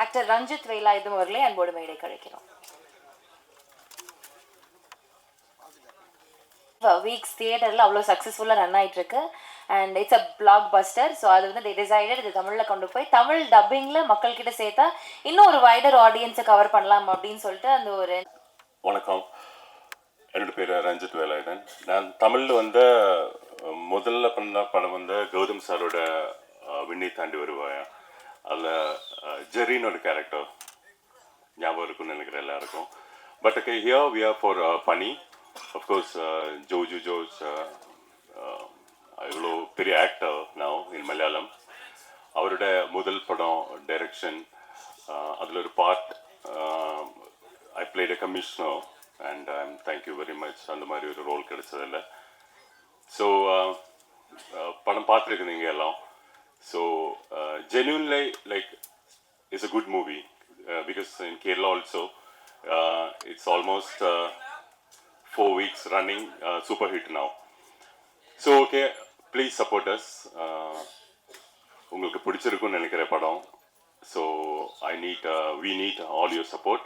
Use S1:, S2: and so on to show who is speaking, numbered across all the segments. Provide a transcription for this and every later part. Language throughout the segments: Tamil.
S1: ஆக்டர் ரஞ்சித் வேலாயுதம் அவர்களை அன்போடு மேடை கழிக்கிறோம் வீக்ஸ் தியேட்டரில் அவ்வளோ சக்ஸஸ்ஃபுல்லாக ரன் ஆகிட்டு இருக்கு and it's a blockbuster so அது வந்து டிசைடட் இது தமிழில் கொண்டு போய் தமிழ் டப்பிங்கில் மக்கள்கிட்ட சேர்த்தா இன்னும் ஒரு வைடர் ஆடியன்ஸை கவர் பண்ணலாம் அப்படின்னு சொல்லிட்டு அந்த ஒரு
S2: வணக்கம். என்னோட பேர் ரஞ்சித் வேலாயுதன் நான் தமிழில் வந்து முதல்ல பண்ண படம் வந்து கௌதம் சாரோட விண்ணை தாண்டி வருவாயா? அதில் ஜெரின்னு ஒரு கேரக்டர் ஞாபகம் இருக்கும்னு நினைக்கிறேன் எல்லாருக்கும். But okay here we are for funny of course Joju Jose இவ்வளோ பெரிய ஆக்டர் now இன் மலையாளம் அவரோட முதல் படம் டைரக்ஷன் uh, அதில் ஒரு part I played a commissioner and I'm thank you very much அந்த மாதிரி ஒரு ரோல் கிடைச்சதில்ல. ஸோ uh, uh, படம் பார்த்துருக்கு நீங்கள் எல்லாம்? so genuinely like it's a good movie because in Kerala also it's almost four weeks running super hit now so okay please support us உங்களுக்கு பிடிச்சிருக்கும்னு நினைக்கிற படம் so I need we need all your support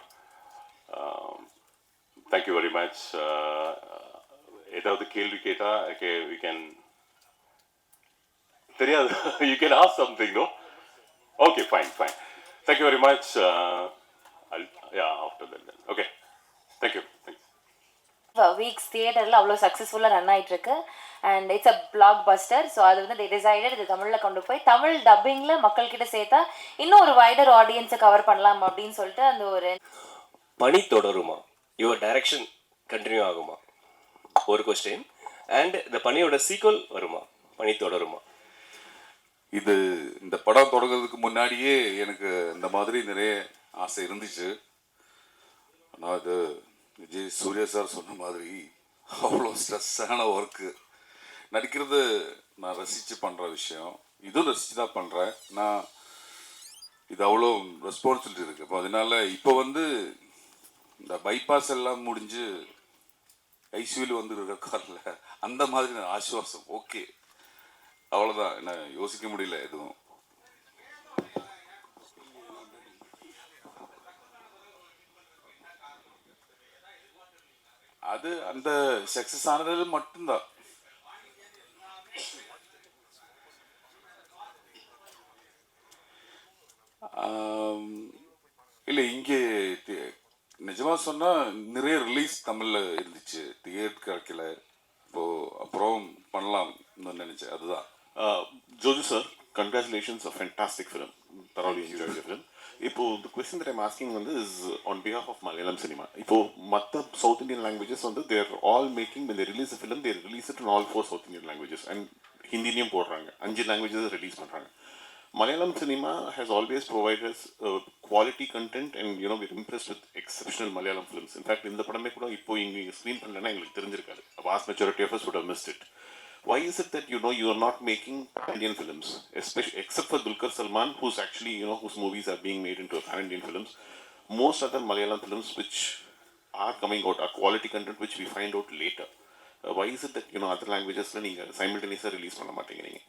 S2: thank you very much ஏதாவது கேள்வி கேட்டால் ஓகே வி கேன் தெரியாது. You can ask something no okay fine fine thank you very much yeah after then okay
S1: thank you thanks weeks தியேட்டரில் அவ்வளோ சக்ஸஸ்ஃபுல்லாக ரன் ஆயிட்டு இருக்கு and it's a blockbuster so அது வந்து டிசைடட் இது தமிழில் கொண்டு போய் தமிழ் டப்பிங்கில் மக்கள்கிட்ட சேர்த்தா இன்னும் ஒரு வைடர் ஆடியன்ஸை கவர் பண்ணலாம் அப்படின்னு சொல்லிட்டு அந்த ஒரு
S3: பணி தொடருமா? யுவர் டைரக்ஷன் கண்டினியூ ஆகுமா? ஒரு கொஸ்டின் அண்ட் இந்த பணியோட சீக்வல் வருமா? பணி தொடருமா?
S4: இது இந்த படம் தொடங்குறதுக்கு முன்னாடியே எனக்கு இந்த மாதிரி நிறைய ஆசை இருந்துச்சு. ஆனால் அது விஜய் சூர்யா சார் சொன்ன மாதிரி அவ்வளோ ஸ்ட்ரெஸ்ஸான ஒர்க்கு நடிக்கிறது நான் ரசித்து பண்ணுற விஷயம். இதுவும் ரசித்து தான் பண்ணுறேன் நான் இது அவ்வளோ ரெஸ்பான்சிபிலிட்டி இருக்குது இப்போ அதனால இப்போ வந்து இந்த பைபாஸ் எல்லாம் முடிஞ்சு ஐசியூவில் வந்து இருக்கார்ல அந்த மாதிரி நான் ஆசுவாசம். ஓகே அவ்வளோதான் என்ன யோசிக்க முடியல எதுவும். அது அந்த சக்சஸ் ஆனது மட்டும்தான். இல்லை இங்கே தி- சொன்னால் நிறைய ரிலீஸ் தமிழில் இருந்துச்சு. தியேட் கிடைக்கல இப்போ அப்புறம் பண்ணலாம் நினச்சேன். அதுதான்.
S5: Joji sir congratulations, a fantastic film. Thoroughly enjoyed இப்போ இந்த கொஸ்டின் தட் ஐம் ஆஸ்கிங் வந்து is on behalf of Malayalam cinema இப்போ மற்ற சவுத் இந்தியன் லாங்குவேஜஸ் வந்து தேர் ஆல் மேக்கிங் இந்த release film they release it all four south Indian languages and ஹிந்திலையும் போடுறாங்க அஞ்சு லாங்குவேஜஸ் ரிலீஸ் பண்ணுறாங்க Malayalam cinema has always providers quality content and you know we're impressed with exceptional Malayalam films in fact இந்த படமே கூட இப்போ இங்கே ஸ்க்ரீன் பண்ணலன்னா எங்களுக்கு தெரிஞ்சிருக்காரு vast majority of us missed it Why is it that you know you are not making Indian films, especially except for Dulkar Salman, who's actually you know whose movies are being made into pan Indian films? Most other Malayalam films which are coming out are quality content which we find out later. Uh, why is it that you know other languages நீங்க simultaneously release பண்ண மாட்டேங்கிறீங்க?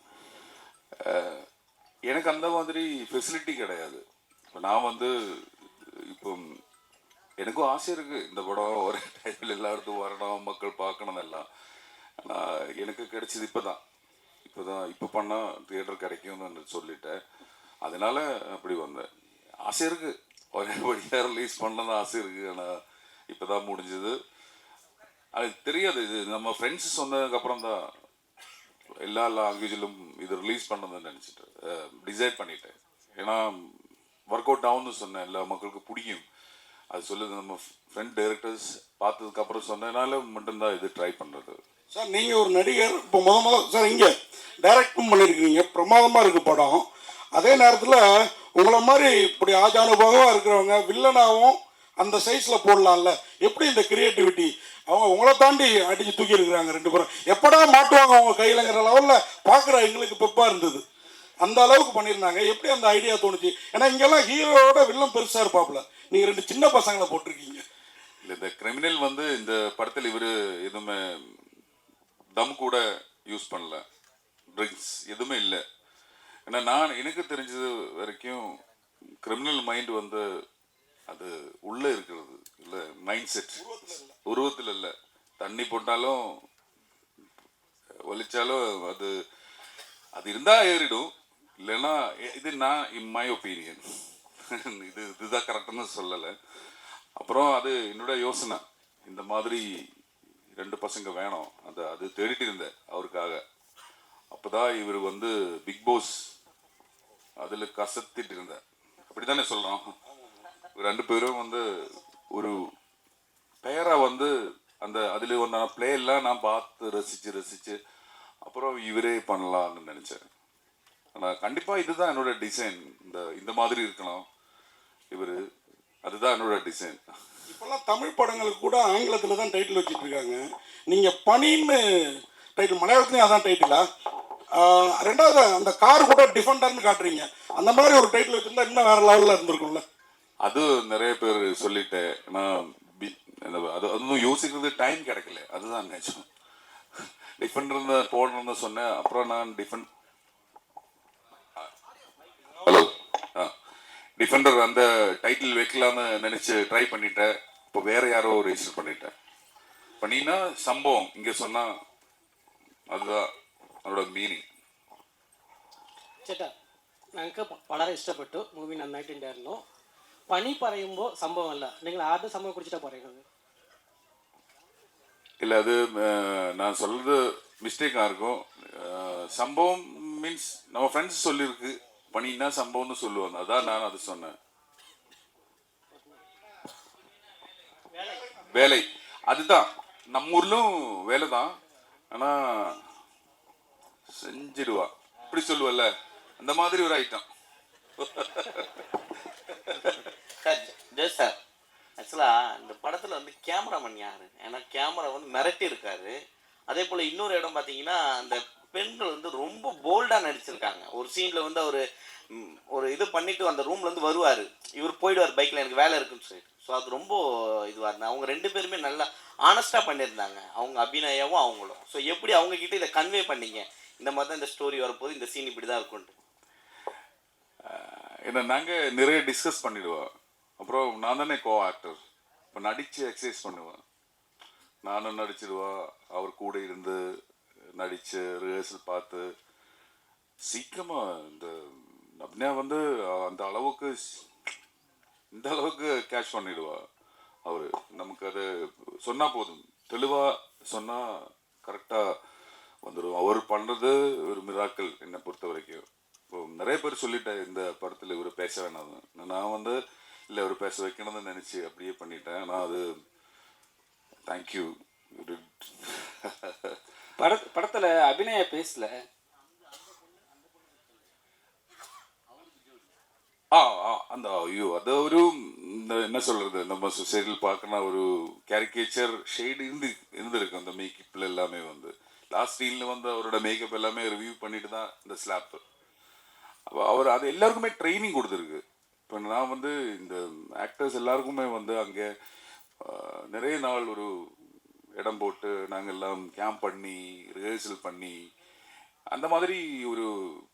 S4: எனக்கு அந்த மாதிரி ஃபெசிலிட்டி கிடையாது இப்போ நான் வந்து இப்போ எனக்கும் ஆசை இருக்குது இந்த படம் ஒரே டைமில் எல்லா இடத்துக்கும் வரணும் மக்கள் பார்க்கணும் எல்லாம் எனக்கு கிடைச்சது இப்போ தான் இப்போ தான் இப்போ பண்ணால் தியேட்டர் கிடைக்கும்னு சொல்லிட்டேன். அதனால் அப்படி வந்தேன். ஆசை இருக்குது ஒரேபடியாக ரிலீஸ் பண்ணணும்னு ஆசை இருக்குது ஆனால் இப்போ தான் முடிஞ்சது. அது தெரியாது. இது நம்ம ஃப்ரெண்ட்ஸ் சொன்னதுக்கப்புறம் தான் எல்லா லாங்குவேஜிலும் இது ரிலீஸ் பண்ணணும்னு நினச்சிட்டு டிசைட் பண்ணிட்டேன். ஏன்னா ஒர்க் அவுட் ஆகும்னு சொன்னேன். எல்லா மக்களுக்கு பிடிக்கும். அது சொல்லுது நம்ம ஃப்ரெண்ட் டைரக்டர்ஸ் பார்த்ததுக்கப்புறம் சொன்னதுனால மட்டும்தான் இது ட்ரை பண்ணுறது
S6: சார் நீங்கள் ஒரு நடிகர் இப்போ முத முத சார் இங்கே டைரக்டும் பண்ணியிருக்கீங்க பிரமாதமாக இருக்கு படம். அதே நேரத்தில் உங்களை மாதிரி இப்படி ஆஜானுபவமாக இருக்கிறவங்க வில்லனாகவும் அந்த சைஸில் போடலாம்ல. எப்படி இந்த கிரியேட்டிவிட்டி அவங்க உங்களை தாண்டி அடிச்சு தூக்கி இருக்கிறாங்க ரெண்டு பேரும். எப்படா மாட்டுவாங்க அவங்க கையிலங்கிற லெவலில் பார்க்குற எங்களுக்கு பெப்பாக இருந்தது. அந்த அளவுக்கு பண்ணியிருந்தாங்க. எப்படி அந்த ஐடியா தோணுச்சு? ஏன்னா இங்கெல்லாம் ஹீரோவோட வில்லம் பெருசாக இருப்பாப்புல நீங்கள் ரெண்டு சின்ன பசங்களை போட்டிருக்கீங்க.
S4: இல்லை இந்த கிரிமினல் வந்து இந்த படத்தில் இவர் எதுவுமே தம் கூட யூஸ் பண்ணல. ட்ரிங்க்ஸ் எதுவுமே இல்லை. ஏன்னா நான் எனக்கு தெரிஞ்சது வரைக்கும் கிரிமினல் மைண்ட் வந்து அது உள்ளே இருக்கிறது. இல்லை மைண்ட் செட் உருவத்தில் இல்லை. தண்ணி போட்டாலும் ஒலிச்சாலும் அது அது இருந்தால் ஏறிடும். இல்லைன்னா இது நான் இன் மை ஒப்பீனியன் இது இதுதான் கரெக்டுன்னு சொல்லலை. அப்புறம் அது என்னோட யோசனை. இந்த மாதிரி ரெண்டு பசங்க வேணும். அந்த அது தேடிட்டு இருந்தேன் அவருக்காக. அப்போதான் இவர் வந்து பிக் பாஸ் அதில் கசத்திட்டு இருந்தேன் அப்படித்தானே சொல்கிறோம் ரெண்டு பேரும் வந்து ஒரு பெயராக வந்து அந்த அதில் ஒன்றான பிளே எல்லாம் நான் பார்த்து ரசித்து ரசித்து அப்புறம் இவரே பண்ணலாம்னு நினச்சேன். ஆனால் கண்டிப்பாக இதுதான் என்னோட டிசைன் இந்த இந்த மாதிரி இருக்கணும் இவர். அதுதான் என்னோட டிசைன்
S6: இப்போல்லாம் தமிழ் படங்களுக்கு கூட ஆங்கிலத்தில் தான் டைட்டில் வச்சுட்டு இருக்காங்க நீங்கள் பனின்னு டைட்டில் மலையாளத்துலையும் அதான் டைட்டிலா ரெண்டாவது அந்த கார் கூட டிஃபண்டர்னு காட்டுறீங்க. அந்த மாதிரி ஒரு டைட்டில் வச்சிருந்தா இன்னும் வேற லெவலில் இருந்திருக்கும்ல?
S4: அது நிறைய பேர் சொல்லிட்டேன் நான் அது அதுவும் யோசிக்கிறது டைம் கிடைக்கல. அதுதான் நினைச்சோம் டிஃபெண்டர் போடணும்னு சொன்னேன் அப்புறம் நான் டிஃபெண்ட் ஹலோ ஆ டிஃபெண்டர் அந்த டைட்டில் வைக்கலான்னு நினச்சி ட்ரை பண்ணிட்டேன். இப்போ வேற யாரோ ரெஜிஸ்டர் பண்ணிட்டேன். பண்ணினா சம்பவம் இங்கே சொன்னால் அதுதான் அதோட மீனிஙగ్
S7: ചേട്ടാ ഞങ്ങൾക്ക് വളരെ ഇഷ്ടപ്പെട്ടു മൂവി നന്നായിട്ടുണ്ടായിരുന്നു പണി சம்பவம் സംഭവമല്ല നിങ്ങൾ ആദ്യ சம்பவம் കുറിച്ചിട്ടാണ് പറയുന്നത്
S4: ഇല്ല அது நான் சொல்றது மிஸ்டேக்காக இருக்கும். சம்பவம் மீன்ஸ் நம்ம ஃப்ரெண்ட்ஸ் சொல்லியிருக்கு. பண்ணினா சம்பவம்னு சொல்லுவாங்க. அதான் நான் அது சொன்னேன். வேலை. அதுதான். நம்ம ஊர்லும் வேலை தான் ஆனால் செஞ்சிடுவா. இப்படி சொல்லுவல்ல. அந்த மாதிரி ஒரு ஐட்டம்
S8: சார் சார். ஆக்சுவலாக இந்த படத்தில் வந்து கேமராமேன் யார்? ஏன்னா கேமரா வந்து மிரட்டி இருக்காரு அதே போல் இன்னொரு இடம் பார்த்தீங்கன்னா அந்த பெண்கள் வந்து ரொம்ப போல்டாக நடிச்சிருக்காங்க. ஒரு சீனில் வந்து அவர் ஒரு இது பண்ணிட்டு அந்த ரூம்லேருந்து வருவார். இவர் போயிடுவார் பைக்கில் எனக்கு வேலை இருக்குன்னு சொல்லி ஸோ அது ரொம்ப இதுவாக இருந்தாங்க அவங்க ரெண்டு பேருமே நல்லா ஆனஸ்ட்டாக பண்ணியிருந்தாங்க. அவங்க அபிநயாவும் அவங்களும். ஸோ எப்படி அவங்கக்கிட்ட இதை கன்வே பண்ணீங்க? இந்த மாதிரி தான் இந்த ஸ்டோரி வரப்போது இந்த சீன் இப்படி தான் இருக்கும்ட்டு
S4: ஏன்னா நாங்கள் நிறைய டிஸ்கஸ் பண்ணிடுவோம். அப்புறம் நான் தானே கோ ஆக்டர் இப்போ நடித்து எக்ஸசைஸ் பண்ணுவேன் நானும் நடிச்சிடுவோம். அவர் கூட இருந்து நடித்து ரிஹர்சல் பார்த்து சீக்கிரமாக இந்த அப்னா வந்து அந்த அளவுக்கு இந்த அளவுக்கு கேஷ் பண்ணிடுவா. அவர் நமக்கு அது சொன்னால் போதும். தெளிவாக சொன்னால் கரெக்டாக வந்துடும் அவர் பண்ணுறது ஒரு மிராக்கள் என்னை பொறுத்த வரைக்கும். இப்போ நிறைய பேர் சொல்லிட்டேன் இந்த படத்தில் இவர் பேச வேணாம். நான் வந்து இல்லை இவர் பேச வைக்கணும்னு நினச்சி அப்படியே பண்ணிட்டேன். ஆனால் அது தேங்க்யூ
S9: பட படத்தில் அபிநய பேசல.
S4: ஆ ஆ அந்த ஐயோ அது ஒரு என்ன சொல்கிறது நம்ம சொசைட்டியில் பார்க்கணும் ஒரு கேரிக்கேச்சர் ஷேடு இருந்து இருந்திருக்கு அந்த மேக்கப்பில் எல்லாமே வந்து. லாஸ்ட் சீனில் வந்து அவரோட மேக்கப் எல்லாமே ரிவ்யூ பண்ணிட்டு தான் இந்த ஸ்லாப்பு அப்போ அவர் அது எல்லாருக்குமே ட்ரைனிங் கொடுத்துருக்கு. இப்போ நான் வந்து இந்த ஆக்டர்ஸ் எல்லாருக்குமே வந்து அங்கே நிறைய நாள் ஒரு இடம் போட்டு நாங்கள் எல்லாம் கேம்ப் பண்ணி ரிஹர்சல் பண்ணி அந்த மாதிரி ஒரு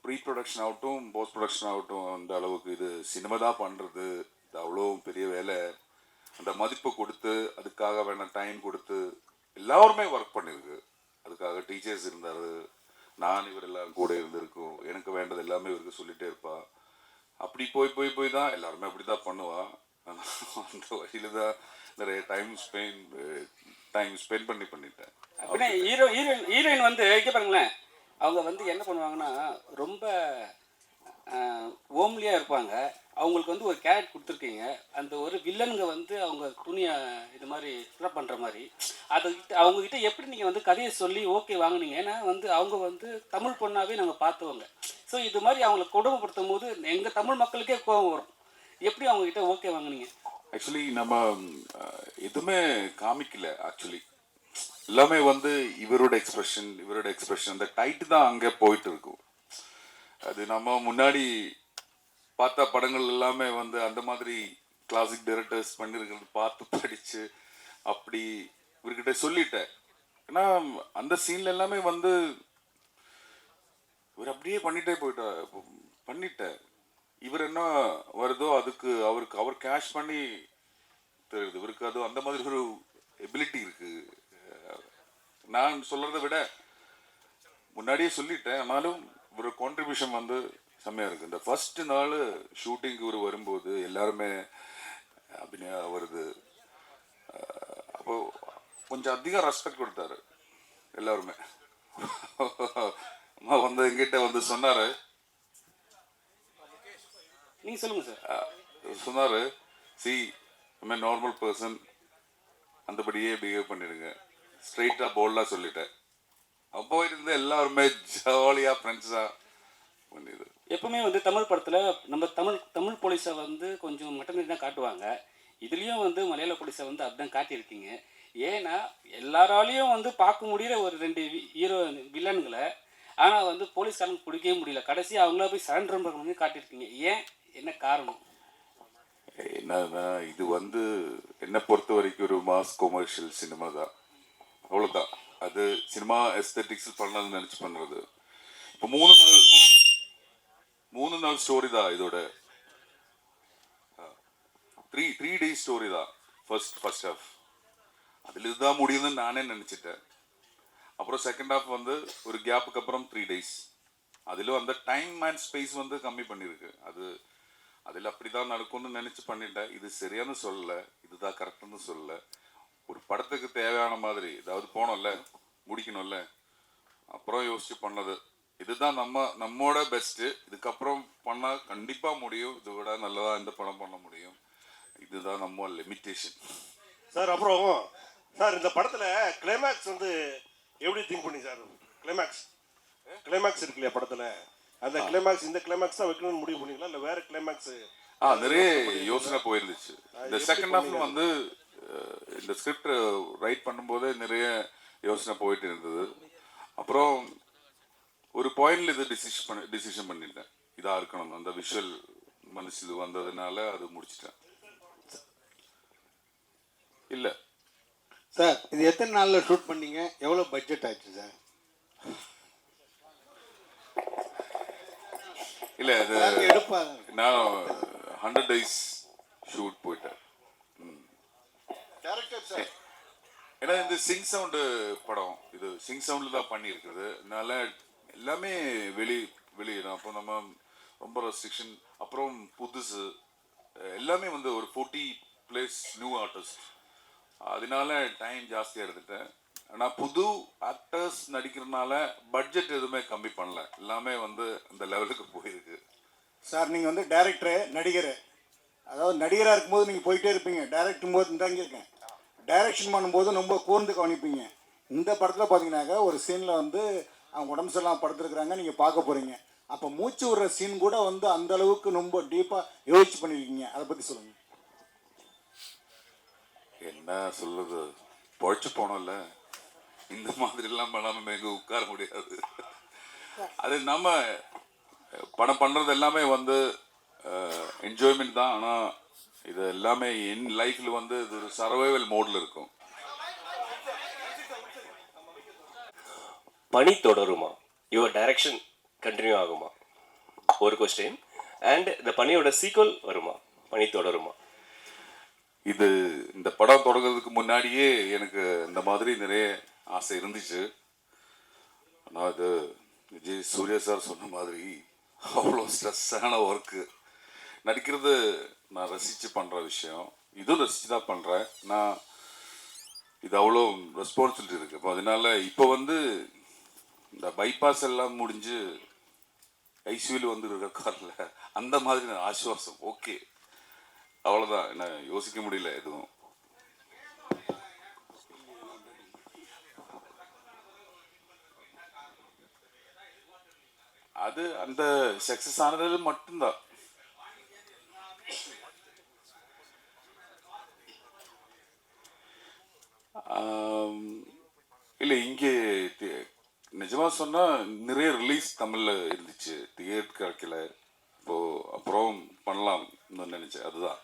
S4: ப்ரீ ப்ரொடக்ஷன் ஆகட்டும் போஸ்ட் ப்ரொடக்ஷன் ஆகட்டும் அந்த அளவுக்கு இது சினிமா தான் பண்ணுறது இது அவ்வளோ பெரிய வேலை. அந்த மதிப்பை கொடுத்து அதுக்காக வேணால் டைம் கொடுத்து எல்லாருமே ஒர்க் பண்ணியிருக்கு அதுக்காக டீச்சர்ஸ் இருந்தார். நான் இவர் எல்லாம் கூட இருந்திருக்கோம். எனக்கு வேண்டது எல்லாமே இவருக்கு சொல்லிகிட்டே இருப்பா. அப்படி போய் போய் போய் தான் எல்லாருமே அப்படி தான் பண்ணுவாள் அந்த வழியில் தான் நிறைய டைம் ஸ்பெண்ட் டைம் ஸ்பெண்ட் பண்ணி பண்ணிட்டேன்.
S9: அபிநய ஹீரோ ஹீரோயின் ஹீரோயின் வந்து இங்கே பாருங்களேன். அவங்க வந்து என்ன பண்ணுவாங்கன்னா ரொம்ப ஓம்லியாக இருப்பாங்க. அவங்களுக்கு வந்து ஒரு கேரட் கொடுத்துருக்கீங்க. அந்த ஒரு வில்லனுங்க வந்து அவங்க துணியை இது மாதிரி ஃபில்அப் பண்ணுற மாதிரி. அதுக்கிட்ட அவங்கக்கிட்ட எப்படி நீங்கள் வந்து கதையை சொல்லி ஓகே வாங்குனீங்க? ஏன்னா வந்து அவங்க வந்து தமிழ் பொண்ணாவே நாங்கள் பார்த்தவங்க ஸோ இது மாதிரி அவங்கள கொடுமைப்படுத்தும் போது எங்கள் தமிழ் மக்களுக்கே கோபம் வரும். எப்படி அவங்கக்கிட்ட ஓகே வாங்குனீங்க?
S4: ஆக்சுவலி நம்ம எதுவுமே காமிக்கல ஆக்சுவலி எல்லாமே வந்து இவரோட எக்ஸ்பிரஷன் இவரோட எக்ஸ்பிரஷன் அந்த டைட்டு தான் அங்கே போயிட்டு இருக்கும். அது நம்ம முன்னாடி பார்த்த படங்கள் எல்லாமே வந்து அந்த மாதிரி கிளாசிக் டைரக்டர்ஸ் பண்ணியிருக்கிறது பார்த்து படித்து அப்படி இவர்கிட்ட சொல்லிட்டேன். ஏன்னா அந்த சீன்ல எல்லாமே வந்து இவர் அப்படியே பண்ணிட்டே போயிட்டா பண்ணிட்டேன். இவர் என்ன வருதோ அதுக்கு அவருக்கு அவர் கேஷ் பண்ணி தெரியுது இவருக்கு அது அந்த மாதிரி ஒரு எபிலிட்டி இருக்கு. நான் சொல்றத விட முன்னாடியே சொல்லிட்டேன். ஆனாலும் இவர் கான்ட்ரிபியூஷன் வந்து செம்மையாக இருக்கு. இந்த ஃபர்ஸ்ட் நாள் ஷூட்டிங்க்கு இவர் வரும்போது எல்லாருமே அபிநயா வருது. அப்போ கொஞ்சம் அதிகம் ரெஸ்பெக்ட் கொடுத்தாரு. எல்லாருமே. வந்து எங்கிட்ட வந்து சொன்னாரு
S9: நீங்க சொல்லுங்க சார்.
S4: சொன்னாரு சி ஐ நார்மல் பர்சன் அந்தபடியே பிஹேவ் பண்ணிடுங்க. ஸ்ட்ரைட்டா போல்டா சொல்லிட்டேன். அப்போ இருந்து எல்லாருமே ஜாலியா ஃப்ரெண்ட்ஸா பண்ணிது.
S9: எப்பவுமே வந்து தமிழ் படத்துல நம்ம தமிழ் தமிழ் போலீஸை வந்து கொஞ்சம் மட்டனி தான் காட்டுவாங்க. இதுலயும் வந்து மலையாள போலீஸை வந்து அப்படிதான் காட்டியிருக்கீங்க. ஏன்னா எல்லாராலையும் வந்து பார்க்க முடியற ஒரு ரெண்டு ஹீரோ வில்லன்களை ஆனா வந்து போலீஸ்காரங்க பிடிக்கவே முடியல. கடைசி அவங்கள போய் சரண்டர் பண்ணி காட்டியிருக்கீங்க. ஏன்? என்ன காரணம்?
S4: என்னன்னா இது வந்து என்னை பொறுத்த வரைக்கும் ஒரு மாஸ் கொமர்ஷியல் சினிமா தான். அவ்வளோதான் அது சினிமா எஸ்தட்டிக்ஸ் பண்ணதுன்னு நினச்சி பண்ணுறது இப்போ மூணு நாள் மூணு நாள் ஸ்டோரி தான் இதோட. த்ரீ த்ரீ டேஸ் ஸ்டோரி தான். ஃபர்ஸ்ட் ஃபர்ஸ்ட் ஹாஃப் அதில் இதுதான் முடியுதுன்னு நானே நினச்சிட்டேன். அப்புறம் செகண்ட் ஹாஃப் வந்து ஒரு கேப்புக்கு அப்புறம் த்ரீ டேஸ் அதிலும் அந்த டைம் அண்ட் ஸ்பேஸ் வந்து கம்மி பண்ணியிருக்கு. அது அதில் அப்படிதான் நடக்கும்னு நினச்சி பண்ணிட்டேன். இது சரியானு சொல்லல இதுதான் கரெக்டுன்னு சொல்லல. ஒரு படத்துக்கு தேவையான மாதிரி ஏதாவது போனோம்ல முடிக்கணும்ல அப்புறம் யோசிச்சு பண்ணது. இதுதான் நம்ம நம்மோட பெஸ்ட்டு இதுக்கப்புறம் பண்ணால் கண்டிப்பாக முடியும். இதை விட நல்லதாக இந்த படம் பண்ண முடியும். இதுதான் நம்ம லிமிட்டேஷன்
S10: சார் அப்புறம் சார் இந்த படத்தில் கிளைமேக்ஸ் வந்து எப்படி திங்க் பண்ணி சார்? கிளைமேக்ஸ் கிளைமேக்ஸ் இருக்கு இல்லையா படத்தில்? அந்த கிளைமேக்ஸ் இந்த கிளைமேக்ஸ் தான் வைக்கணும்னு முடிவு பண்ணீங்களா? இல்ல வேற கிளைமேக்ஸ்
S4: ஆ நிறைய யோசனை போயிருந்துச்சு. இந்த செகண்ட் ஹாஃப்ல வந்து இந்த ஸ்கிரிப்ட் ரைட் பண்ணும்போதே நிறைய யோசனை போயிட்டு இருந்தது. அப்புறம் ஒரு பாயிண்ட்ல இது டிசிஷன் பண்ண டிசிஷன் பண்ணிட்டேன். இதா இருக்கணும். அந்த விஷுவல் மனசு இது வந்ததுனால அது முடிச்சிட்டேன். இல்ல.
S11: சார் இது எத்தனை நாளில் ஷூட் பண்ணீங்க? எவ்வளோ பட்ஜெட் ஆச்சு சார்?
S4: இல்ல
S11: எடுப்பாங்க.
S4: நான் ஹண்ட்ரட் டேஸ் ஷூட் போயிட்டேன். ஏன்னா இந்த சிங் சவுண்டு படம் இது சிங் சவுண்டில் தான் பண்ணியிருக்குது அதனால எல்லாமே வெளி வெளியிடும் அப்போ நம்ம ரொம்ப ரெஸ்ட்ரிக்ஷன் அப்புறம் புதுசு. எல்லாமே வந்து ஒரு ஃபோர்ட்டி பிளேஸ் நியூ ஆர்டிஸ்ட் அதனால டைம் ஜாஸ்தியாக எடுத்துட்டேன். ஆனால் புது ஆக்டர்ஸ் நடிக்கிறதுனால பட்ஜெட் எதுவுமே கம்மி பண்ணல. எல்லாமே வந்து அந்த லெவலுக்கு போயிருக்கு.
S11: சார் நீங்கள் வந்து டேரக்டரு நடிகர். அதாவது நடிகராக இருக்கும்போது நீங்கள் போயிட்டே இருப்பீங்க. டேரக்டும் போது இருக்கேன். டைரக்ஷன் பண்ணும்போது ரொம்ப கூர்ந்து கவனிப்பீங்க. இந்த படத்தில் பார்த்தீங்கன்னாக்கா ஒரு சீனில் வந்து அவங்க உடம்பு சரியில்லாம படுத்துருக்குறாங்க நீங்கள் பார்க்க போகிறீங்க அப்போ மூச்சு விடுற சீன் கூட வந்து அந்த அளவுக்கு ரொம்ப டீப்பாக யோசிச்சு பண்ணியிருக்கீங்க அதை பற்றி சொல்லுங்கள்
S4: என்ன சொல்லுது பொழைச்சு போனோம்ல. இந்த மாதிரி எல்லாம் பண்ணாம எங்க உட்கார முடியாது. அது நம்ம அஹ், படம் பண்றது எல்லாமே வந்து என்ஜாய்மெண்ட் தான். ஆனா இது எல்லாமே என் லைஃப்ல வந்து இது ஒரு சர்வைவல் மோட்ல இருக்கும்.
S3: பணி தொடருமா? யுவர் டைரக்ஷன் கண்டினியூ ஆகுமா? ஒரு கொஸ்டின் அண்ட் இந்த பணியோட சீக்வல் வருமா? பணி தொடருமா?
S4: இது இந்த படம் தொடங்குறதுக்கு முன்னாடியே எனக்கு இந்த மாதிரி நிறைய ஆசை இருந்துச்சு. ஆனால் இது விஜய் சூர்யா சார் சொன்ன மாதிரி அவ்வளோ ஸ்ட்ரெஸ்ஸான ஒர்க்கு நடிக்கிறது நான் ரசித்து பண்ணுற விஷயம். இதுவும் ரசித்து தான் பண்ணுறேன் நான் இது அவ்வளோ ரெஸ்பான்சிபிலிட்டி இருக்குது இப்போ அதனால இப்போ வந்து இந்த பைபாஸ் எல்லாம் முடிஞ்சு ஐசியூவில் வந்து இருக்கார்ல அந்த மாதிரி நான் ஆசுவாசம். ஓகே அவ்வளோதான் என்ன யோசிக்க முடியல எதுவும். அது அந்த சக்சஸ் ஆனது மட்டும்தான். இல்லை இங்கே தி- சொன்னால் நிறைய ரிலீஸ் தமிழில் இருந்துச்சு. தியேட் கிடைக்கல இப்போ அப்புறம் பண்ணலாம் நினைச்சேன். அதுதான்.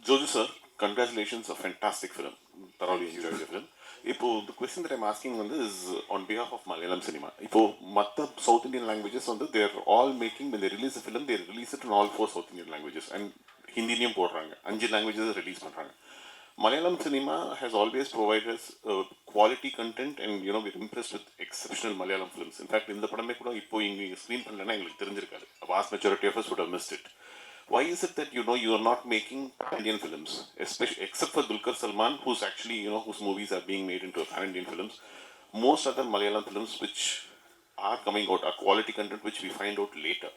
S5: Joju sir congratulations congratulations, a fantastic film. Thoroughly. இப்போ the question that I'm asking வந்து is on behalf of Malayalam cinema இப்போ மற்ற சவுத் இந்தியன் லாங்குவேஜஸ் வந்து தேர் ஆல் மேக்கிங் இந்த release film they release it all four south Indian languages and ஹிந்திலையும் போடுறாங்க அஞ்சு லாங்குவேஜஸ் ரிலீஸ் பண்ணுறாங்க Malayalam cinema has always providers quality content and you know with impressed with exceptional Malayalam films in fact இந்த படமே கூட இப்போ இங்கே ஸ்க்ரீன் பண்ணலன்னா எங்களுக்கு தெரிஞ்சிருக்காது vast maturity of us missed it why is it that you know you are not making Indian films, especially except for Dulkar Salman, who's actually you know whose movies are being made into Indian films. Most other Malayalam films which are coming out are quality content which we find out later.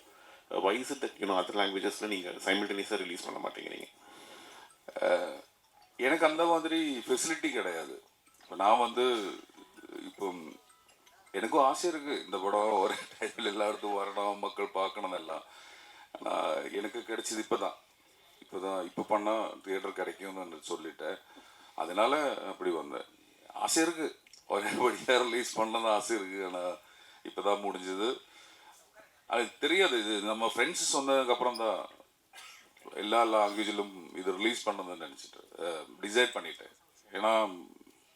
S5: Uh, why is it that you know other languages நீங்க simultaneously release பண்ண மாட்டேங்கிறீங்க
S4: எனக்கு அந்த மாதிரி ஃபெசிலிட்டி கிடையாது இப்போ நான் வந்து இப்போ எனக்கும் ஆசை இருக்குது இந்த படம் ஒரே டைமில் எல்லா இடத்துக்கும் வரணும் மக்கள் பார்க்கணும் எல்லாம் ஆனால் எனக்கு கிடைச்சது இப்போ தான் இப்போ தான் இப்போ பண்ணால் தியேட்டர் கிடைக்கும்னு சொல்லிட்டேன். அதனால் அப்படி வந்தேன். ஆசை இருக்குது ஒரே படியாக ரிலீஸ் பண்ணணும் ஆசை இருக்குது ஆனால் இப்போ தான் முடிஞ்சது. அது தெரியாது. இது நம்ம ஃப்ரெண்ட்ஸ் சொன்னதுக்கப்புறம் தான் எல்லா லாங்குவேஜிலும் இது ரிலீஸ் பண்ணதுன்னு நினச்சிட்டு டிசைட் பண்ணிட்டேன். ஏன்னா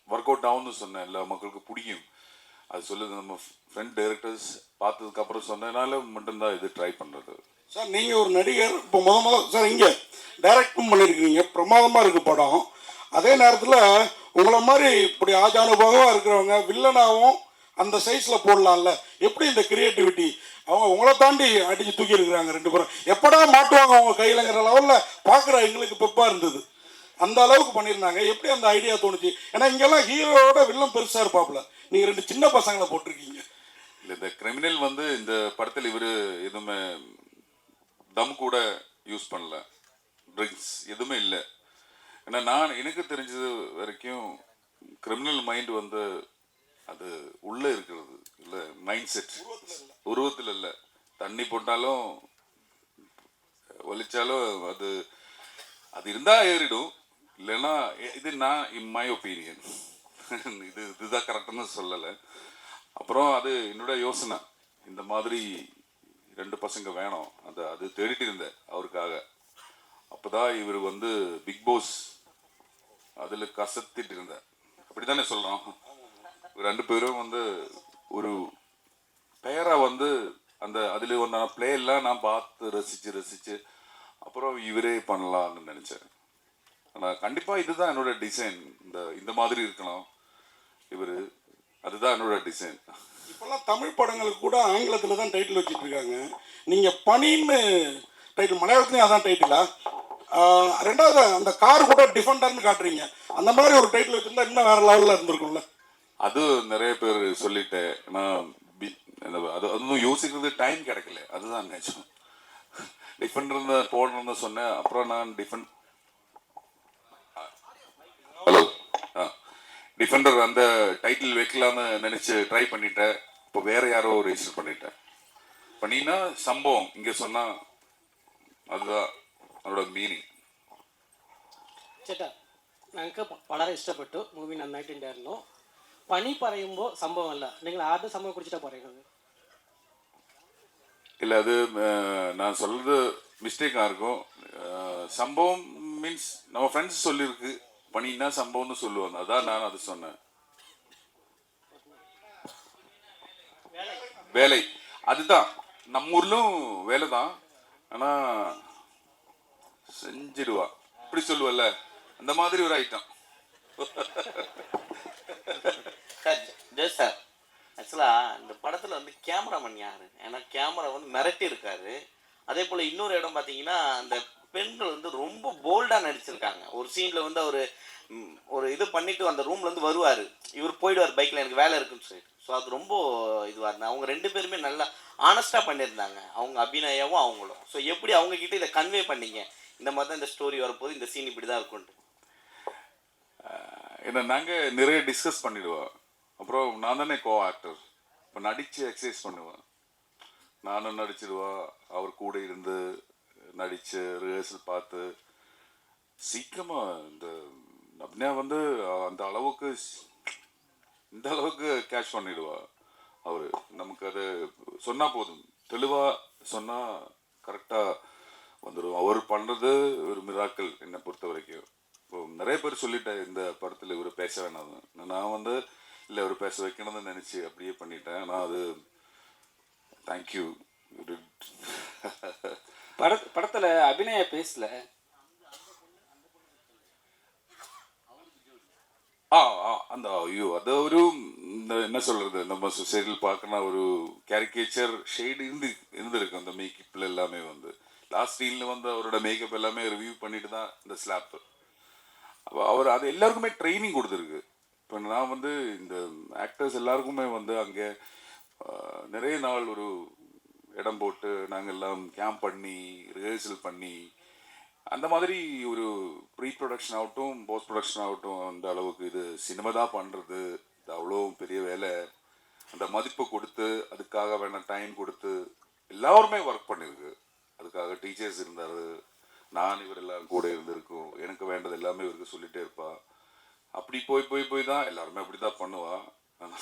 S4: ஒர்க் அவுட் ஆகும்னு சொன்னேன். எல்லா மக்களுக்கு பிடிக்கும். அது சொல்லுது நம்ம ஃப்ரெண்ட் டைரக்டர்ஸ் பார்த்ததுக்கப்புறம் சொன்னதுனால மட்டும்தான் இது ட்ரை பண்ணுறது
S6: சார் நீங்கள் ஒரு நடிகர் இப்போ முத முத சார் இங்கே டைரக்டும் பண்ணியிருக்கீங்க பிரமாதமாக இருக்குது படம். அதே நேரத்தில் உங்களை மாதிரி இப்படி ஆஜானுபாகமாக இருக்கிறவங்க வில்லனாகவும் அந்த சைஸில் போடலாம்ல. எப்படி இந்த கிரியேட்டிவிட்டி அவங்க உங்களை தாண்டி அடித்து தூக்கி இருக்கிறாங்க ரெண்டு பேரும். எப்படா மாட்டுவாங்க அவங்க கையிலங்கிற லெவலில் பார்க்குற எங்களுக்கு பெப்பாக இருந்தது. அந்த அளவுக்கு பண்ணியிருந்தாங்க. எப்படி அந்த ஐடியா தோணுச்சு? ஏன்னா இங்கெல்லாம் ஹீரோவோட வில்லம் பெருசாக இருப்பாப்புல. நீங்கள் ரெண்டு சின்ன பசங்களை போட்டிருக்கீங்க.
S4: இல்லை இந்த கிரிமினல் வந்து இந்த படத்தில் இவர் எதுவுமே தம் கூட யூஸ் பண்ணல. ட்ரிங்க்ஸ் எதுவுமே இல்லை. ஏன்னா நான் எனக்கு தெரிஞ்சது வரைக்கும் கிரிமினல் மைண்ட் வந்து அது உள்ளே இருக்கிறது. இல்லை மைண்ட் செட் உருவத்தில் இல்லை. தண்ணி போட்டாலும் ஒலிச்சாலும் அது அது இருந்தால் ஏறிடும். இல்லைன்னா இது நான் இன் மை ஒப்பீனியன் இது இதுதான் கரெக்டுன்னு சொல்லலை. அப்புறம் அது என்னோட யோசனை. இந்த மாதிரி ரெண்டு பசங்க வேணும். அந்த அது தேடிட்டு இருந்தேன் அவருக்காக. அப்பதான் இவர் வந்து பிக் பாஸ் அதில் கசத்திட்டு இருந்தேன் அப்படித்தானே சொல்கிறோம் ரெண்டு பேரும் வந்து ஒரு பெயராக வந்து அந்த அதில் ஒன்றான பிளே எல்லாம் நான் பார்த்து ரசித்து ரசித்து அப்புறம் இவரே பண்ணலாம்னு நினச்சேன். ஆனால் கண்டிப்பாக இதுதான் என்னோட டிசைன் இந்த இந்த மாதிரி இருக்கணும் இவர். அதுதான் என்னோட டிசைன்
S6: இப்போல்லாம் தமிழ் படங்களுக்கு கூட ஆங்கிலத்தில் தான் டைட்டில் வச்சுட்டு இருக்காங்க நீங்கள் பனின்னு டைட்டில் மலையாளத்துலேயும் அதான் டைட்டிலா ரெண்டாவது அந்த கார் கூட டிஃபெண்டர்னு காட்டுறீங்க. அந்த மாதிரி ஒரு டைட்டில் வச்சுருந்தா இன்னும் வேற லெவலில் இருந்திருக்கும்ல.
S4: அது நிறைய பேர் சொல்லிட்டேன் நான் அது அதுவும் யோசிக்கிறது டைம் கிடைக்கல. அதுதான் நிஜம் இருந்த போடணும்னு சொன்னேன் அப்புறம் நான் டிஃபன் ஹலோ ஆ டிஃபெண்டர் அந்த டைட்டில் வைக்கலாம்னு நினைச்சு ட்ரை பண்ணிட்டேன். இப்போ வேற யாரோ ரெஜிஸ்டர் பண்ணிட்டேன். பண்ணினா சம்பவம் இங்கே சொன்னால் அதுதான் அதோட మీనింగ్
S7: ചേട്ടാ ഞങ്ങൾക്ക് വളരെ ഇഷ്ടപ്പെട്ടു മൂവി பனி പണി പറയുമ്പോൾ இல்லை. நீங்கள் ആദ്യ സംഭവം കുറിച്ചിട്ടാണ് പറയുന്നത്
S4: இல்லை அது நான் சொல்கிறது மிஸ்டேக்காக இருக்கும். சம்பவம் மீன்ஸ் நம்ம ஃப்ரெண்ட்ஸ் சொல்லியிருக்கு. பண்ணினா சம்பவம்னு சொல்லுவாங்க. அதான் நான் அதை சொன்னேன். வேலை. அதுதான் நம்ம ஊர்லும் வேலை தான் ஆனால் செஞ்சிடுவா இப்படி சொல்லுவல்ல. அந்த மாதிரி ஒரு ஐட்டம்
S8: சார் ஜெய் சார் ஆக்சுவலாக இந்த படத்தில் வந்து கேமராமேன் யார்? ஏன்னா கேமரா வந்து மிரட்டி இருக்காரு. அதே போல் இன்னொரு இடம் பார்த்தீங்கன்னா அந்த பெண்கள் வந்து ரொம்ப போல்டாக நடிச்சிருக்காங்க. ஒரு சீனில் வந்து அவர் ஒரு இது பண்ணிட்டு அந்த ரூம்லேருந்து வருவார். இவர் போயிடுவார் பைக்கில் எனக்கு வேலை இருக்குன்னு சொல்லிட்டு. ஸோ அது ரொம்ப இதுவாக இருந்தேன் அவங்க ரெண்டு பேருமே நல்லா ஆனஸ்டாக பண்ணியிருந்தாங்க. அவங்க அபிநயாவும் அவங்களும். ஸோ எப்படி அவங்கக்கிட்ட இதை கன்வே பண்ணீங்க? இந்த மாதிரி தான் இந்த ஸ்டோரி வரப்போது இந்த சீன் இப்படி தான் இருக்கும்ட்டு
S4: ஏன்னா நாங்கள் நிறைய டிஸ்கஸ் பண்ணிடுவோம். அப்புறம் நான் தானே கோ ஆக்டர் இப்போ நடித்து எக்ஸசைஸ் பண்ணுவேன் நானும் நடிச்சிடுவோம். அவர் கூட இருந்து நடித்து ரிஹர்சல் பார்த்து சீக்கிரமாக இந்த அபிநயா வந்து அந்த அளவுக்கு இந்த அளவுக்கு கேட்ச் பண்ணிடுவா அவர். நமக்கு அது சொன்னால் போதும். தெளிவாக சொன்னால் கரெக்டாக வந்துடும் அவர் பண்ணுறது ஒரு மிராக்கள் என்னை பொறுத்த வரைக்கும் இப்போ நிறைய பேர் சொல்லிட்டேன் இந்த படத்தில் இவர் பேச வேணாம் நான் வந்து இல்லை இவர் பேச வைக்கணும்னு நினச்சி அப்படியே பண்ணிட்டேன். ஆனால் அது தேங்க்யூ
S9: பட படத்தில் அபிநயா பேசல.
S4: ஆ ஆ அந்த ஐயோ அது ஒரு இந்த என்ன சொல்றது நம்ம சொசைட்டியில் பார்க்கணும் ஒரு கேரிகேச்சர் ஷேடு இருந்து இருந்திருக்கு அந்த மேக்கப்ல எல்லாமே வந்து. லாஸ்ட் சீனில் வந்து அவரோட மேக்கப் எல்லாமே ரிவ்யூ பண்ணிட்டு தான் இந்த ஸ்லாப் அப்போ அவர் அது எல்லாருக்குமே ட்ரைனிங் கொடுத்துருக்கு. இப்போ நான் வந்து இந்த ஆக்டர்ஸ் எல்லாருக்குமே வந்து அங்கே நிறைய நாள் ஒரு இடம் போட்டு நாங்கள் எல்லாம் கேம்ப் பண்ணி ரிஹர்சல் பண்ணி அந்த மாதிரி ஒரு ப்ரீ ப்ரொடக்ஷன் ஆகட்டும் போஸ்ட் ப்ரொடக்ஷன் ஆகட்டும் அந்த அளவுக்கு இது சினிமா தான் பண்ணுறது இது அவ்வளோ பெரிய வேலை. அந்த மதிப்பு கொடுத்து அதுக்காக வேணா டைம் கொடுத்து எல்லாருமே ஒர்க் பண்ணியிருக்கு அதுக்காக டீச்சர்ஸ் இருந்தார். நான் இவர் எல்லாம் கூட இருந்திருக்கோம். எனக்கு வேண்டது எல்லாமே இவருக்கு சொல்லிட்டே இருப்பா. அப்படி போய் போய் போய் தான் எல்லாருமே அப்படி தான் பண்ணுவா. ஆனா,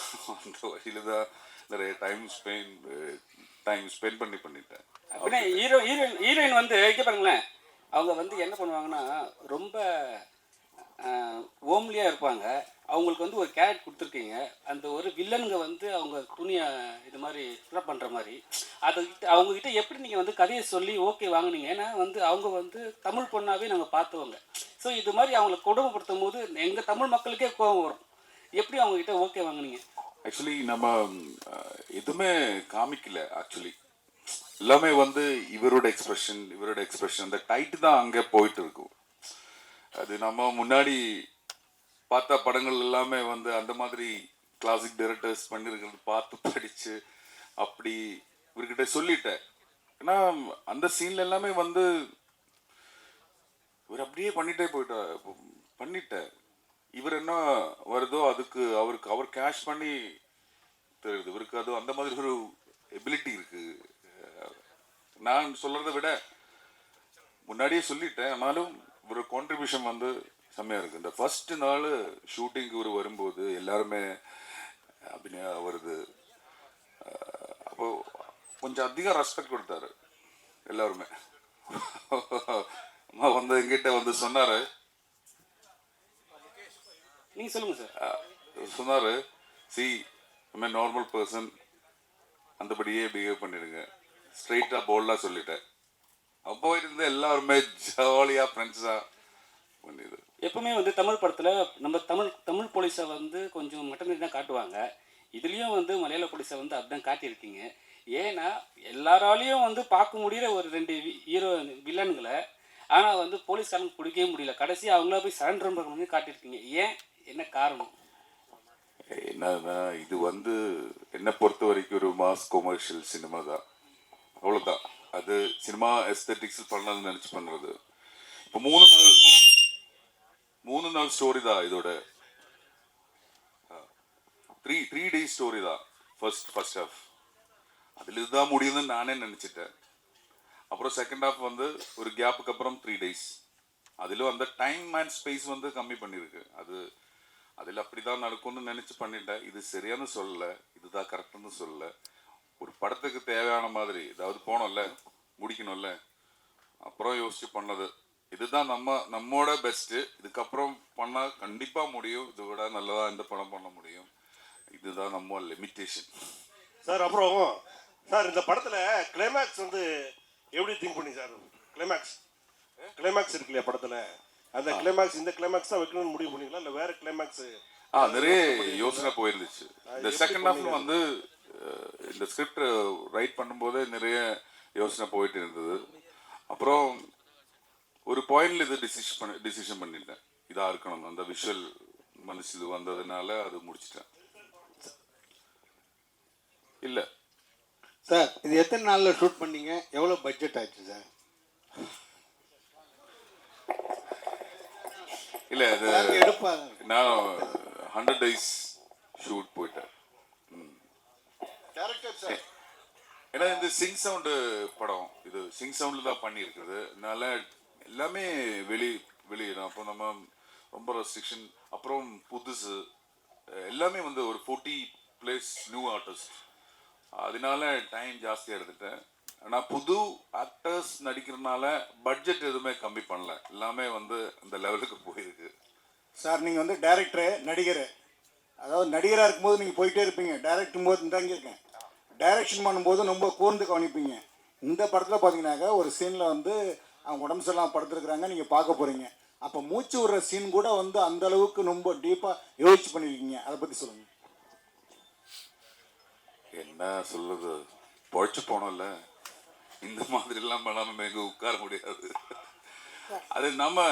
S4: அந்த வழியில தான் நிறைய டைம் ஸ்பெண்ட் டைம் ஸ்பெண்ட் பண்ணி பண்ணிட்டேன்.
S9: ஹீரோ ஹீரோயின் ஹீரோயின் வந்து இங்கே பாருங்களேன். அவங்க வந்து என்ன பண்ணுவாங்கன்னா ரொம்ப ஓம்லியாக இருப்பாங்க. அவங்களுக்கு வந்து ஒரு கேரட் கொடுத்துருக்கீங்க. அந்த ஒரு வில்லனுங்க வந்து அவங்க துணியை இது மாதிரி ஃபில்அப் பண்ணுற மாதிரி. அதை அவங்கக்கிட்ட எப்படி நீங்கள் வந்து கதையை சொல்லி ஓகே வாங்கினீங்க? ஏன்னா வந்து அவங்க வந்து தமிழ் பொண்ணாகவே நாங்கள் பார்த்தவங்க ஸோ இது மாதிரி அவங்களை கொடுமைப்படுத்தும் போது எங்கள் தமிழ் மக்களுக்கே கோபம் வரும். எப்படி அவங்கக்கிட்ட ஓகே வாங்கினீங்க?
S4: ஆக்சுவலி நம்ம எதுவுமே காமிக்கல ஆக்சுவலி எல்லாமே வந்து இவரோட எக்ஸ்பிரஷன் இவரோட எக்ஸ்பிரஷன் அந்த டைட்டு தான் அங்கே போயிட்டு இருக்கும். அது நம்ம முன்னாடி பார்த்த படங்கள் எல்லாமே வந்து அந்த மாதிரி கிளாசிக் டைரக்டர்ஸ் பண்ணியிருக்கிறது பார்த்து படித்து அப்படி இவர்கிட்ட சொல்லிட்டேன். ஏன்னா அந்த சீன்ல எல்லாமே வந்து இவர் அப்படியே பண்ணிட்டே போயிட்டா பண்ணிட்டேன். இவர் என்ன வருதோ அதுக்கு அவருக்கு அவர் கேஷ் பண்ணி தெரியுது இவருக்கு அது அந்த மாதிரி ஒரு எபிலிட்டி இருக்குது நான் சொல்றதை விட முன்னாடியே சொல்லிட்டேன். ஆனாலும் ஒரு கான்ட்ரிபியூஷன் வந்து செம்மையா இருக்கு. இந்த ஃபர்ஸ்ட் நாள் ஷூட்டிங்க்கு ஒரு வரும்போது எல்லாருமே அபிநயா வருது அஹ் அப்போ கொஞ்சம் அதிகம் ரெஸ்பெக்ட் கொடுத்தாரு எல்லாருமே. அம்மா வந்து எங்கிட்ட வந்து சொன்னாரு.
S9: நீங்கள் சொல்லுங்கள் சார்.
S4: சொன்னாரு சி ஐ நார்மல் பர்சன் அந்தபடியே பிஹேவ் பண்ணிடுங்க. ஸ்ட்ரைட்டாக போல்டாக சொல்லிட்டேன். அப்போ இருந்து எல்லாருமே ஜாலியாக ஃப்ரெண்ட்ஸாக பண்ணிது.
S9: எப்பவுமே வந்து தமிழ் படத்தில் நம்ம தமிழ் தமிழ் போலீஸை வந்து கொஞ்சம் மட்டன் தான் காட்டுவாங்க. இதுலேயும் வந்து மலையாள போலீஸை வந்து அப்படிதான் காட்டியிருக்கீங்க. ஏன்னா எல்லாராலையும் வந்து பார்க்க முடியிற ஒரு ரெண்டு ஹீரோ வில்லன்களை ஆனால் வந்து போலீஸ்காரனுக்கு பிடிக்கவே முடியல. கடைசி அவங்கள போய் சரண்டர் பண்ணி காட்டியிருக்கீங்க. ஏன்? என்ன காரணம்?
S4: என்னன்னா இது வந்து என்னை பொறுத்த வரைக்கும் ஒரு மாஸ் கொமர்ஷியல் சினிமா தான். அவ்வளோதான் அது சினிமா எஸ்தட்டிக்ஸ் பண்ணணும்னு நினச்சி பண்ணுறது இப்போ மூணு நாள் மூணு நாள் ஸ்டோரி தான் இதோட. த்ரீ த்ரீ டேஸ் ஸ்டோரி தான். ஃபர்ஸ்ட் ஃபர்ஸ்ட் ஹாஃப் அதில் இதுதான் முடியுதுன்னு நானே நினச்சிட்டேன். அப்புறம் செகண்ட் ஹாஃப் வந்து ஒரு கேப்புக்கு அப்புறம் த்ரீ டேஸ் அதிலும் அந்த டைம் அண்ட் ஸ்பேஸ் வந்து கம்மி பண்ணியிருக்கு அது அதில் அப்படிதான் நடக்கும்னு நினச்சி பண்ணிட்டேன். இது சரியானு சொல்லல. இதுதான் கரெக்டுன்னு சொல்லல. ஒரு படத்துக்கு தேவையான மாதிரி ஏதாவது போனோம்ல முடிக்கணும்ல அப்புறம் யோசிச்சு பண்ணது. இதுதான் நம்ம நம்மோட பெஸ்ட்டு இதுக்கப்புறம் பண்ணால் கண்டிப்பாக முடியும். இதை விட நல்லதாக இந்த படம் பண்ண முடியும். இதுதான் நம்ம லிமிட்டேஷன்
S10: சார் அப்புறம் சார் இந்த படத்துல கிளைமேக்ஸ் வந்து எப்படி திங்க் பண்ணி சார்? கிளைமேக்ஸ் கிளைமேக்ஸ் இருக்கு இல்லையா படத்துல? அந்த கிளைமேக்ஸ் இந்த கிளைமேக்ஸ் தான் வைக்கணும்னு முடிவு பண்ணீங்களா? இல்ல வேற கிளைமேக்ஸ்
S4: ஆ நிறைய யோசனை போயிருந்துச்சு. இந்த செகண்ட் ஹாஃப்ல வந்து இந்த ஸ்கிரிப்ட் ரைட் பண்ணும்போதே நிறைய யோசனை போயிட்டு இருந்தது. அப்புறம் ஒரு பாயிண்ட்ல இது டிசிஷன் பண்ண டிசிஷன் பண்ணிட்டேன். இதா இருக்கணும். அந்த விஷுவல் மனசில் வந்ததுனால அது முடிச்சிட்டேன். இல்ல.
S11: சார் இது எத்தனை நாளில் ஷூட் பண்ணீங்க? எவ்வளோ பட்ஜெட் ஆச்சு சார்?
S4: இல்ல
S11: எடுப்பாங்க
S4: நான் ஹண்ட்ரட் டேஸ் ஷூட் போயிட்டேன்.
S11: டேரக்டர் சார்
S4: ஏன்னா இந்த சிங் சவுண்டு படம் இது சிங் சவுண்டில் தான் பண்ணியிருக்குது அதனால எல்லாமே வெளி வெளியிடும் அப்போ நம்ம ரொம்ப ரெஸ்ட்ரிக்ஷன் அப்புறம் புதுசு. எல்லாமே வந்து ஒரு ஃபோர்ட்டி பிளேஸ் நியூ ஆர்டிஸ்ட் அதனால டைம் ஜாஸ்தியாக எடுத்துட்டேன். ஆனால் புது ஆக்டர்ஸ் நடிக்கிறதுனால பட்ஜெட் எதுவுமே கம்மி பண்ணல. எல்லாமே வந்து அந்த லெவலுக்கு போயிருக்கு.
S11: சார் நீங்கள் வந்து டேரக்டரு நடிகர். அதாவது நடிகராக இருக்கும்போது நீங்கள் போயிட்டே இருப்பீங்க. டேரக்டும் போது இந்தாங்க இருக்கேன். டைரக்ஷன் பண்ணும்போது ரொம்ப கூர்ந்து கவனிப்பீங்க. இந்த படத்தில் பார்த்தீங்கன்னாக்கா ஒரு சீனில் வந்து அவங்க உடம்பு சரியில்லாமல் படுத்துருக்குறாங்க நீங்கள் பார்க்க போகிறீங்க அப்போ மூச்சு விடுற சீன் கூட வந்து அந்த அளவுக்கு ரொம்ப டீப்பாக யோசிச்சு பண்ணியிருக்கீங்க அதை பற்றி சொல்லுங்கள்
S4: என்ன சொல்லுது பொழைச்சு போனோம்ல. இந்த மாதிரிலாம் பண்ணாமல் எங்கே உட்கார முடியாது. அது நம்ம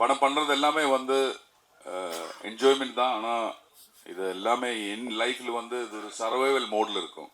S4: படம் பண்ணுறது எல்லாமே வந்து என்ஜாய்மெண்ட் தான். ஆனால் இது எல்லாமே என் லைஃப்பில் வந்து இது ஒரு சர்வைவல் மோடில் இருக்கும்.